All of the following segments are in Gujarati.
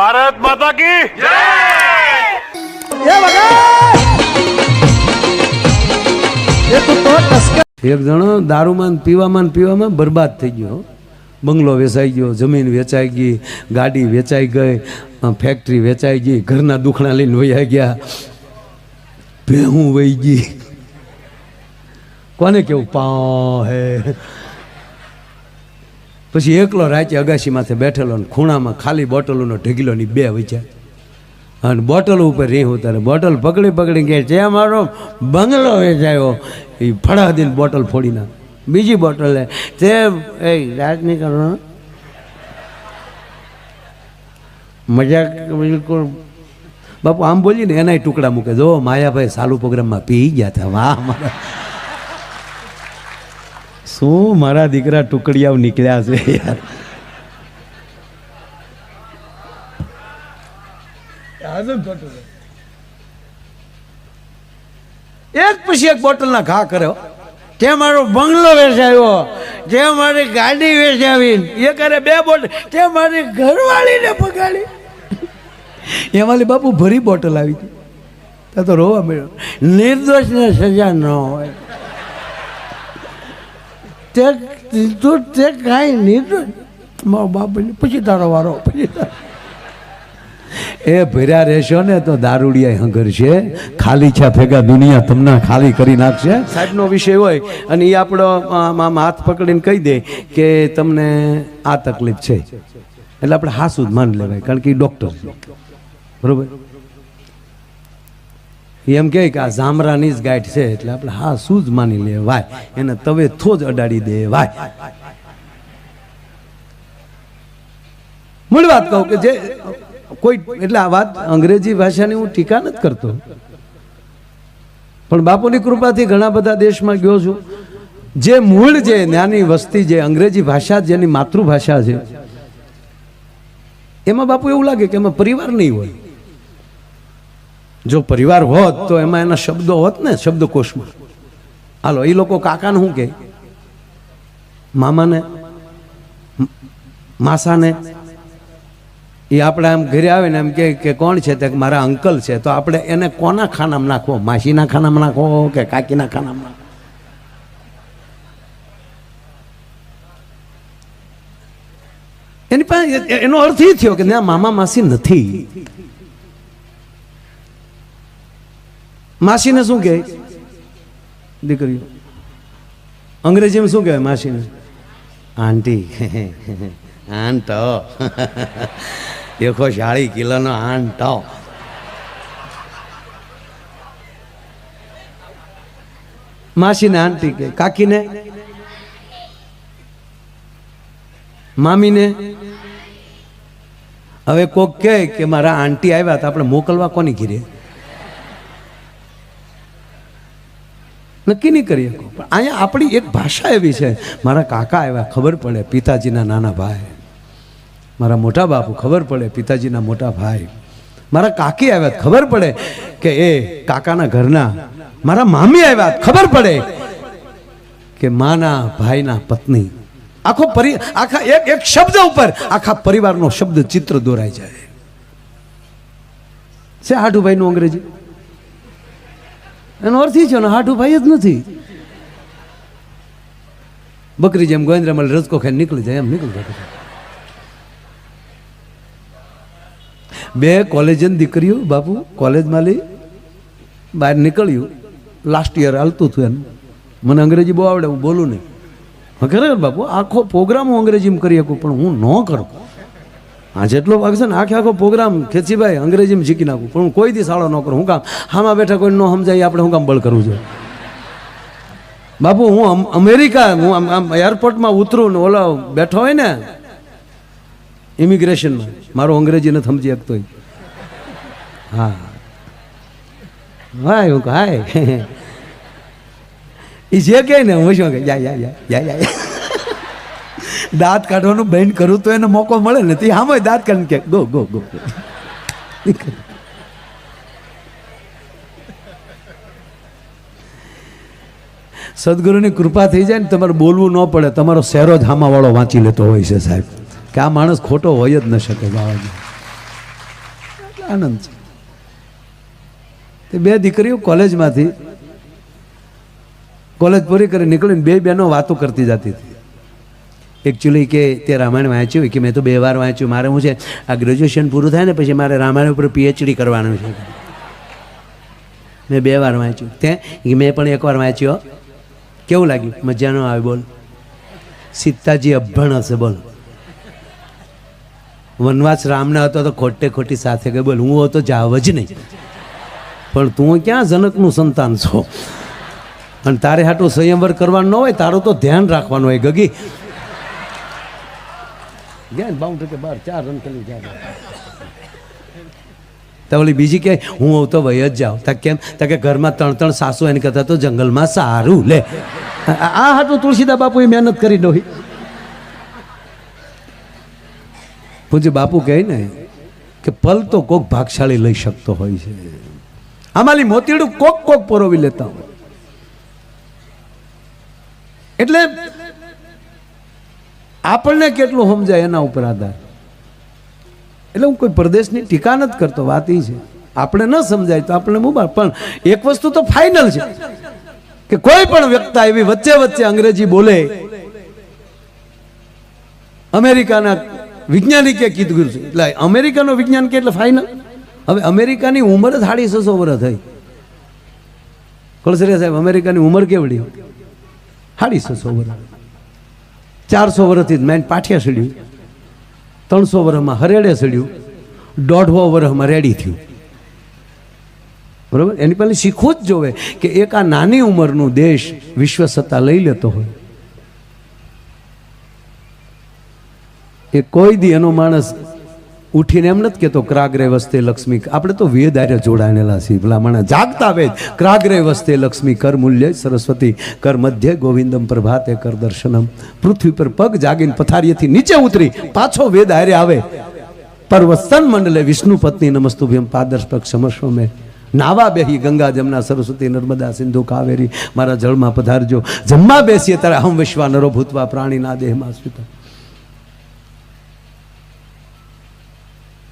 ભારત માતા કી એક જણો દારૂમાં પીવામાં પીવામાં બરબાદ થઈ ગયો. બંગલો વેચાઈ ગયો જમીન વેચાઈ ગઈ ગાડી વેચાઈ ગઈ ફેક્ટરી વેચાઈ ગઈ ઘરના દુખણા લઈને વયા ગયા. ભેહું વહી ગઈ. કોને કેવું? પા હે. પછી એકલો રાચે માથે બેઠેલો ને ખૂણામાં ખાલી બોટલોનો ઢગીલોની બે વચ્ચે અને બોટલ ઉપર રેહું ત્યારે બોટલ પકડી પકડી કે જે મારો બંગલો વેચાયો. એ ફળા દઈને બોટલ ફોડી ના બીજી બોટલ લે, તે એ રાજ નહીં કરો મજાક બિલકુલ. બાપુ આમ બોલીને એનાય ટુકડા મૂકે. જો માયાભાઈ સાલુ પ્રોગ્રામમાં પી ગયા હતા. વાહ, મારા. શું મારા દીકરા ટુકડિયાઓ નીકળ્યા છે યાર? એક પછી એક બોટલના ઘા કર્યો. તે મારો બંગલો વેચાયો. તે મારી ગાડી વેચાવી એ કરે બે બોટલ તે મારી ઘરવાળીને પગાડી એમાં બાપુ ભરી બોટલ આવી હતી તો રોવા મળ્યો. નિર્દોષને સજા ન હોય. તે તું તે કાંઈ નહીં મારો બાપ બોલ્યો, પછી તારો વારો પછી. તારો એ ભર્યા રહેશો ને તો દારૂડિયા હંગર છે ખાલી છે ભેગા દુનિયા તમને ખાલી કરી નાખશે. સાહેબનો વિષય હોય અને એ આપણો આમ હાથ પકડીને કહી દે કે તમને આ તકલીફ છે. એટલે આપણે હાસુદ જ માન લેવાય કારણ કે એ ડૉક્ટર બરોબર? એમ કે આ જામરાની જ ગાંઠ છે એટલે આપણે હા, શું જ માની લેવાય એને તવે થો જ અડાડી દેવાય મૂળ વાત કહું કે જે કોઈ, એટલે આ વાત અંગ્રેજી ભાષાની હું ટીકા નથી કરતો. પણ બાપુની કૃપાથી ઘણા બધા દેશમાં ગયો છું. જે મૂળ જે જ્ઞાની વસ્તી જે અંગ્રેજી ભાષા જેની માતૃભાષા છે, એમાં બાપુ એવું લાગે કે એમાં પરિવાર નહીં હોય. જો પરિવાર હોત તો એમાં એના શબ્દો હોત ને, શબ્દકોશમાં. હાલો એ લોકો કાકાને શું કહે મામાને માસાને એ આપણે આમ ઘરે આવે ને એમ કહે કે કોણ છે? તે મારા અંકલ છે. તો આપણે એને કોના ખાનામાં નાખવો? માસીના ખાનામાં નાખવો કે કાકીના ખાનામાં નાખવો? એની પાસે એનો અર્થ એ થયો કે ના, મામા માસી નથી. માસીને શું કહે? દીકરીઓ. અંગ્રેજીમાં શું કહેવાય માસીને? આંટી. આંટ. દેખો શાળી કિલોનો આંટ. માસીને આંટી કે કાકીને મામીને. હવે કોક કહે કે મારા આંટી આવ્યા તો આપણે મોકલવા કોની ઘીરે? નક્કી નહીં કરી શકો પણ અહીંયા આપણી એક ભાષા એવી છે. મારા કાકા આવ્યા, ખબર પડે, પિતાજીના નાના ભાઈ. મારા મોટા બાપુ, ખબર પડે, પિતાજીના મોટા ભાઈ. મારા કાકી આવ્યા, ખબર પડે કે એ કાકાના ઘરના મારા મામી આવ્યા, ખબર પડે કે માના ભાઈના પત્ની. આખો પરિ, આખા એક એક શબ્દ ઉપર આખા પરિવારનો શબ્દ ચિત્ર દોરાઈ જાય. છે આઠુભાઈનું અંગ્રેજી? એનો અર્થ એ છે ને હાટુભાઈ જ નથી. બકરી જેમ ગોવિંદ્ર મલ રજકો ખાઈ નીકળી જાય, એમ નીકળી જાય બે કોલેજની દીકરીઓ, બાપુ, કોલેજમાં લઈ બહાર નીકળ્યું. લાસ્ટ યર હાલતું હતું એનું મને અંગ્રેજી બહુ આવડે, હું બોલું નહીં. ખરેખર બાપુ, આખો પ્રોગ્રામ હું અંગ્રેજીમાં કરી શકું, પણ હું ન કરું. હા જેટલો ભાગ છે ને, આખે આખો પ્રોગ્રામ ખેંચીભાઈ અંગ્રેજીમાં શીખી નાખું. પણ હું કોઈ દી સાળો ન કરું. હું કામ હામાં બેઠા કોઈ ન સમજાય, આપણે હું કામ બળ કરવું જોઈએ? બાપુ, હું અમેરિકા, હું આમ આમ એરપોર્ટમાં ઉતરું ને ઓલો બેઠો હોય ને ઇમિગ્રેશનમાં મારો અંગ્રેજી નથી સમજી શકતો. હા. હાય હું હાય. એ જે કહે ને, હું શું કહે? જાય યા યા યા યા યા. દાંત કાઢવાનું બેન કરું તો એને મોકો મળે ને. તે આમાં દાંત કાઢીને કે, ગો ગો ગો. સદગુરુની કૃપા થઈ જાય ને તમારે બોલવું ન પડે. તમારો શેરો જ હામાવાળો વાંચી લેતો હોય છે સાહેબ. કે આ માણસ ખોટો હોય જ ન શકે બાવાજી આનંદ છે. તે બે દીકરીઓ કોલેજમાંથી, કોલેજ પૂરી કરી નીકળીને બે બહેનો વાતો કરતી જતી હતી. એકચ્યુઅલી કે તે રામાયણ વાંચ્યું કે મેં તો બે વાર વાંચ્યું. મારે હું છે, આ ગ્રેજ્યુએશન પૂરું થાય ને પછી મારે રામાયણ ઉપર પીએચડી કરવાનું છે. મેં બે વાર વાંચ્યું. તે મેં પણ એકવાર વાંચ્યો. કેવું લાગ્યું? મજા ન આવે, બોલ. સીતાજી અભણ હશે, બોલ. વનવાસ રામના હતો તો ખોટે ખોટી સાથે કે બોલ, હું હતો જાવ જ નહીં. પણ તું ક્યાં જનકનું સંતાન છો? અને તારે હાટું સંયમવર કરવાનું ન હોય, તારું તો ધ્યાન રાખવાનું હોય, ગગી. ગયા બાઉન્ડ્રી કે બાર ચાર રન કરી જાય. તો બીજી કે, હું હોઉં તો વય જ જાઉં. તા કેમ? તા કે ઘરમાં ત્રણ ત્રણ સાસુ એને કરતા તો જંગલમાં સારું, લે. આ હતું તુલસીદા બાપુએ મહેનત કરી નહીં પૂજ્ય બાપુ કહે ને કે પલ તો કોક ભાગશાળી લઈ શકતો હોય છે. આમાંલી મોતીડું કોક કોક પરોવી લેતા હોય. એટલે આપણને કેટલું સમજાય એના ઉપર આધાર? એટલે હું કોઈ પ્રદેશની ટીકા નથી કરતો, વાત એ છે. આપણે ન સમજાય તો આપણે મોબાઈલ પણ એક વસ્તુ તો ફાઇનલ છે કે કોઈ પણ વ્યક્તા એવી વચ્ચે વચ્ચે અંગ્રેજી બોલે. અમેરિકાના વૈજ્ઞાનિકે કીધું છે. એટલે અમેરિકાનો વિજ્ઞાન કે એટલે ફાઇનલ હવે અમેરિકાની ઉંમર જ સાડી છસો વર્ષ થઈ. કળસરિયા સાહેબ, અમેરિકાની ઉંમર કેવડી? સાડી છસો વર્ષ. ચારસો વર્ષથી મેન પાઠિયા સડ્યું. ત્રણસો વર્ષમાં હરેડે સડ્યું. દોઢસો વર્ષમાં રેડી થયું. બરોબર? એની પહેલાં શીખવું જ જોવે કે એક આ નાની ઉંમરનું દેશ વિશ્વ સત્તા લઈ લેતો હોય. એ કોઈ દી એનો માણસ ઉઠીને એમ નથી કહેતો ક્રાગરે વસ્તે લક્ષ્મી આપણે તો વેદ જોડાયેલા છીએ. પેલા જાગતા વેદ ક્રાગરે વસ્તે લક્ષ્મી કર મૂલ્ય, સરસ્વતી કર મધ્ય, ગોવિંદમ પ્રભાતે કર દર્શનમ. પૃથ્વી પર પગ જાગીને પથારીએથી નીચે ઉતરી પાછો વેદ આરે આવે. પર્વસ્તન મંડલે વિષ્ણુ પત્ની નમસ્તુભ્યમ પાદર્શ પગ સમસ્વ મેં નાવા બેહી ગંગા જમના સરસ્વતી નર્મદા સિંધુ કાવેરી. મારા જળમાં પધારજો. જમવા બેસીએ ત્યારે હમ વિશ્વા નરો ભૂતવા પ્રાણીના દેહમાં સ્વીતા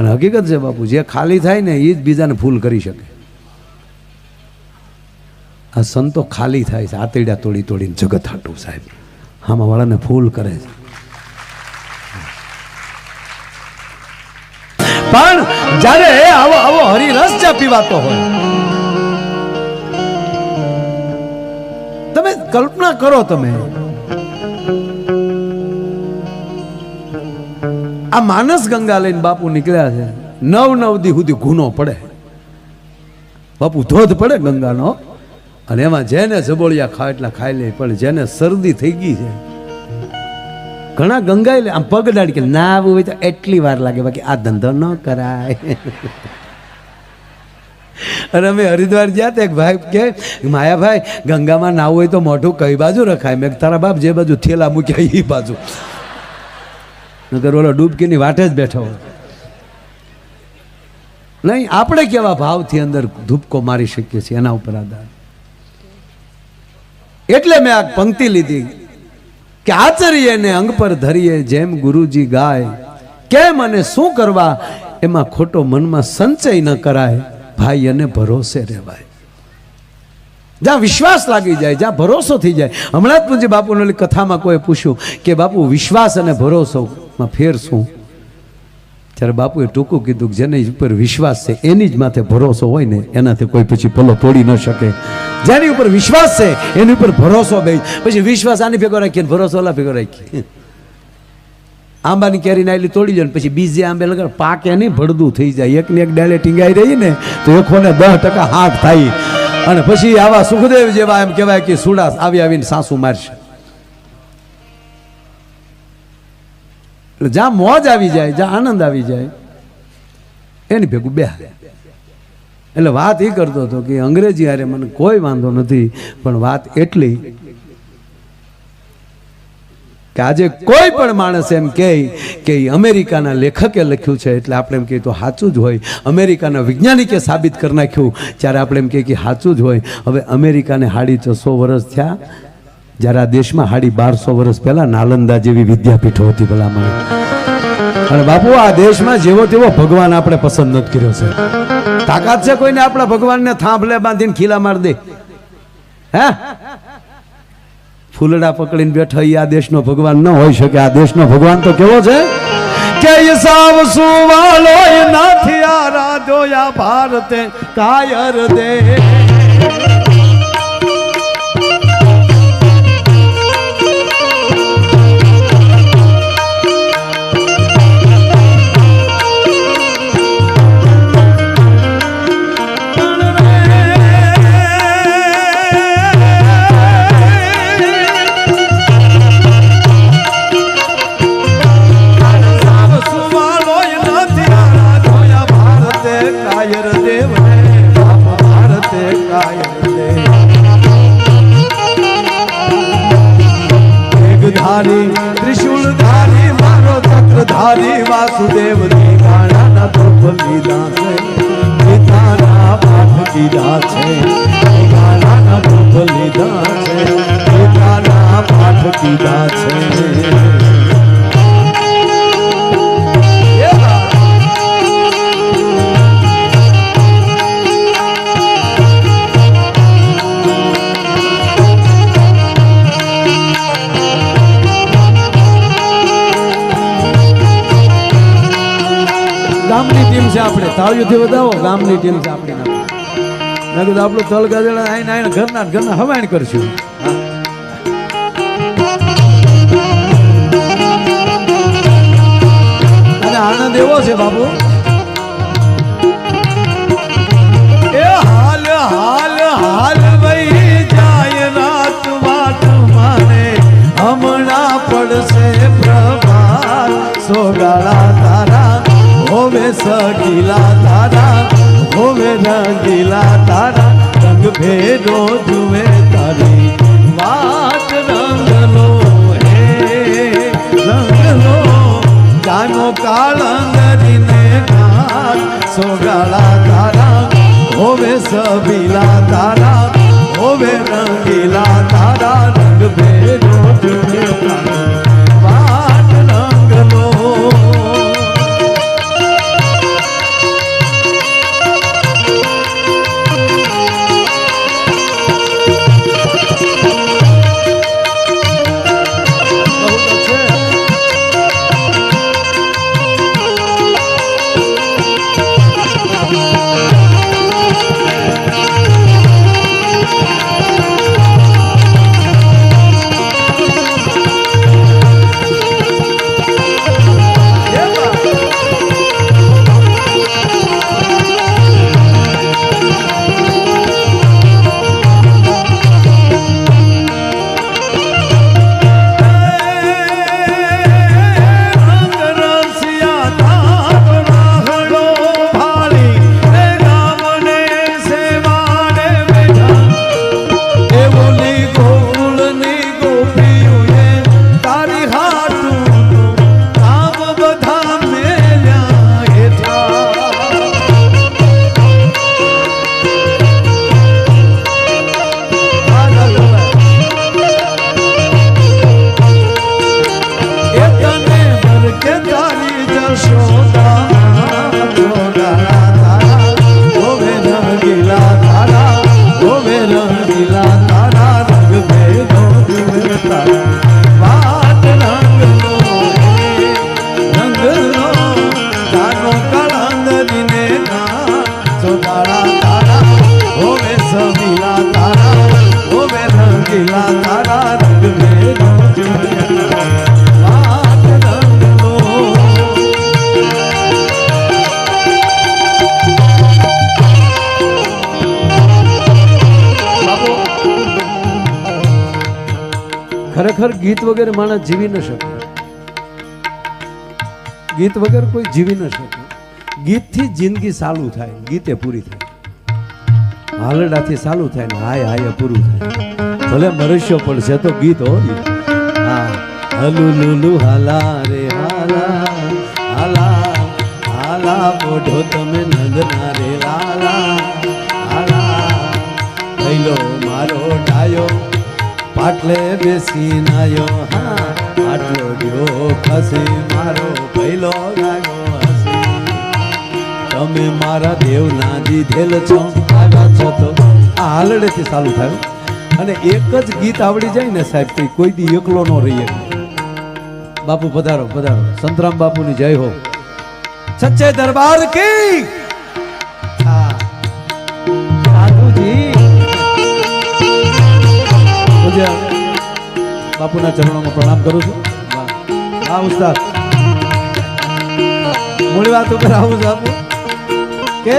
અને હકીકત છે બાપુ, જે ખાલી થાય ને એ જ બીજાને ફૂલ કરી શકે. આ સંતો ખાલી થાય છે, આતરડા તોડી તોડીને જગત હાટું સાહેબ. આમાં ફૂલ કરે છે. પણ જ્યારે આવો આવો હરિરસ ચા પીવાતો હોય, તમે કલ્પના કરો તમે આ માનસ ગંગા લઈને બાપુ નીકળ્યા છે. નવ નવ દી સુધી ગુનો પડે. બાપુ ધોધ પડે ગંગાનો. અને એમાં જેને જબોળિયા ખાય એટલા ખાઈ લે, પણ જેને શરદી થઈ ગઈ છે. ઘણા ગંગાઈ લે આમ પગ દાડી કે ના આવું હોય તો એટલી વાર લાગે, બાકી આ ધંધો ન કરાય. અને અમે હરિદ્વાર ગયા તો એક ભાઈ કે, માયાભાઈ, ગંગામાં નાવું હોય તો મોઢું કઈ બાજુ રખાય? મેં તારા બાપ જે બાજુ થેલા મૂક્યા એ બાજુ. નગર ઓલો ડૂબકીની વાટે જ બેઠો નહીં, આપણે કેવા ભાવથી અંદર ધૂપકો મારી શકીએ છીએ એના ઉપર આધાર. એટલે મેં આ પંક્તિ લીધી કે આચરીએ ને અંગ પર ધરીએ, જેમ ગુરુજી ગાય, કેમ અને શું કરવા, એમાં ખોટો મનમાં સંચય ન કરાય, ભાઈ અને ભરોસે રહેવાય. જ્યાં વિશ્વાસ લાગી જાય, જ્યાં ભરોસો થઈ જાય. હમણાં જ પૂજ્ય બાપુને કથામાં કોઈ પૂછ્યું કે બાપુ, વિશ્વાસ અને ભરોસોમાં ફેર શું? ત્યારે બાપુએ ટૂંકું કીધું કે જેની ઉપર વિશ્વાસ છે, એની જ માથે ભરોસો હોય ને, એનાથી કોઈ પછી પલો તોડી ન શકે. જેની ઉપર વિશ્વાસ છે, એની ઉપર ભરોસો બે પછી વિશ્વાસ આની ભેગો રાખીએ ભરોસો ઓલા ભેગો રાખીએ. આંબાની કેરી નાયલી તોડી લે પછી બીજે આંબે લગાડ. પાકે નહીં, ભડદું થઈ જાય. એકને એક ડાળે ટીંગાઈ રહી ને, તો એકોને દસ ટકા હાથ થાય. અને પછી આવા સુખદેવ જેવા એમ કહેવાય કે સુડાસ આવી આવીને સાસુ મારશે. એટલે જ્યાં મોજ આવી જાય, જ્યાં આનંદ આવી જાય, એની ભેગું બે એટલે વાત એ કરતો હતો કે અંગ્રેજી હારે મને કોઈ વાંધો નથી, પણ વાત એટલી કે આજે કોઈ પણ માણસ એમ કહે કે અમેરિકાના લેખકે લખ્યું છે, એટલે આપણે એમ કહીએ તો સાચું જ હોય. અમેરિકાના વૈજ્ઞાનિકે સાબિત કરી નાખ્યું ત્યારે આપણે એમ કહીએ કે સાચું જ હોય. હવે અમેરિકાને હાડી છસો વર્ષ થયા જ્યારે આ દેશમાં હાડી બારસો વર્ષ પહેલા નાલંદા જેવી વિદ્યાપીઠો હતી ભલામણ. અને બાપુ, આ દેશમાં જેવો તેવો ભગવાન આપણે પસંદ નથી કર્યો છે તાકાત છે કોઈને આપણા ભગવાનને થાંભલે બાંધીને ખીલા માર દે. હે? ફૂલડા પકડીને બેઠા, ઈ આ દેશનો ભગવાન ન હોઈ શકે. આ દેશનો ભગવાન તો કેવો છે? કે સાવ સુવાલો નથી આરાધો જોયા ભારતે કાયર દે. તાળીઓથી વધાવો, ગામની ટીમ છે આપણી મેં કીધું, આપણું તલ ગાજેડા આઈને આઈને ઘરના ઘરના હવાણ કરશું. અને આનંદ એવો છે બાબુ સગીલા તારા હોવે રંગીલા તારા રંગ ભેદો ખરેખર ગીત વગેરે માણસ જીવી ન શકે. ગીત વગર કોઈ જીવી ન શકે. ગીતથી જિંદગી સાલું થાય, ગીતે પૂરી થાય. હાલડાથી સાલું થાય ને હાય હાય પૂરું થાય. ભલે મરસ્યો પડશે તો ગીત હોય. હા હલુ લુલુ હાલા રે હાલા હાલા હાલા બોઢો તમે નંદના રે. પાટલે બેસી નાયો, હા, આટલો ડ્યો ખસી, મારો પહેલો લાગો હસી. તમે મારા દેવના દીધેલ છો આવ્યા છો તો. આ હાલડેથી ચાલુ થયું અને એક જ ગીત આવડી જાય ને સાહેબ, તો કોઈ દી એકલો ન રહીએ. બાપુ પધારો પધારો. સંતરામ બાપુની જય હો. સચ્ચે દરબાર કી પૂજ્ય બાપુના ચરણોમાં પ્રણામ કરું છું. હા ઉસ્તાદ. મૂળ વાત ઉપર આવું છું કે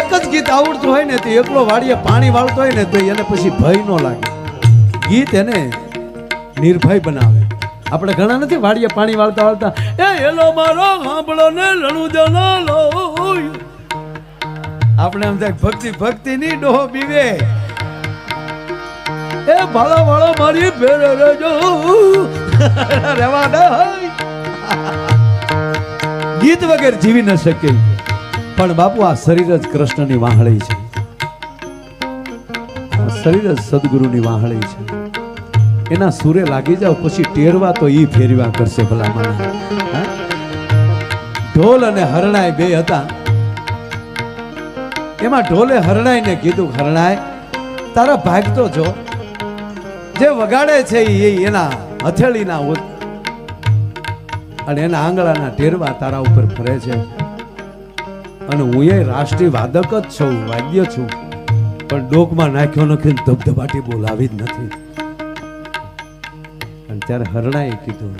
એક જ ગીત આવડતું હોય ને તો એકલો વાડીએ પાણી વાળતો હોય ને તો એને પછી ભય ન લાગે. ગીત એને નિર્ભય બનાવે. આપણે ઘણા નથી વાડીએ પાણી વાળતા વાળતા, એ એલો મારો, સાંભળો ને લણું જનો લો આપણે એમ થાય, ભક્તિ ભક્તિ ની ડોહો બીવે. એ ભાળો ભાળો મારી ભેરે રેજો રેવા દે ગીત વગર જીવી ન શકે. પણ બાપુ, આ શરીર જ કૃષ્ણની વાહળી છે. શરીર જ સદગુરુની વાહળી છે. એના સૂરે લાગી જાવ પછી ટેરવા તો ઈ ફેરવા કરશે ભલા મને ઢોલ અને હરણાય બે હતા. એમાં ઢોલે હરણાઈને કીધું હરણાય તારા ભાગ તો જો. જે વગાડે છે એ એના હથેળીના અને એના આંગળાના ઢેરવા તારા ઉપર ફરે છે. અને હું એ રાષ્ટ્રીય વાદક જ છું, વાદ્ય છું. પણ ડોકમાં નાખ્યો નથી ધબધબાટી બોલાવી જ નથી. અને ત્યારે હરણાએ કીધું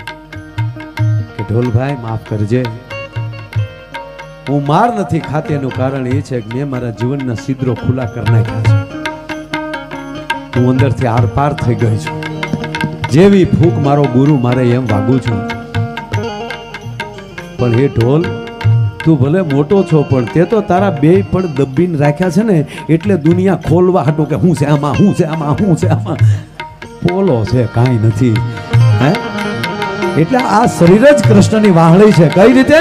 કે ઢોલભાઈ, માફ કરજે. હું માર નથી ખાતી, એનું કારણ એ છે કે મેં મારા જીવનના સિદ્રો ખુલ્લા કરી નાખ્યા છે. હું અંદરથી આરપાર થઈ ગઈ છું. જેવી ફૂંક મારો ગુરુ મારે એમ વાગું છું. પણ હે ઢોલ, તું ભલે મોટો છો, પણ તે તો તારા બે પણ દબીને રાખ્યા છે ને, એટલે દુનિયા ખોલવા હાટું કે હું છે આમાં, હું છે આમાં, હું છે આમાં. પોલો છે, કાંઈ નથી. હે? એટલે આ શરીર જ કૃષ્ણની વાહળી છે. કઈ રીતે?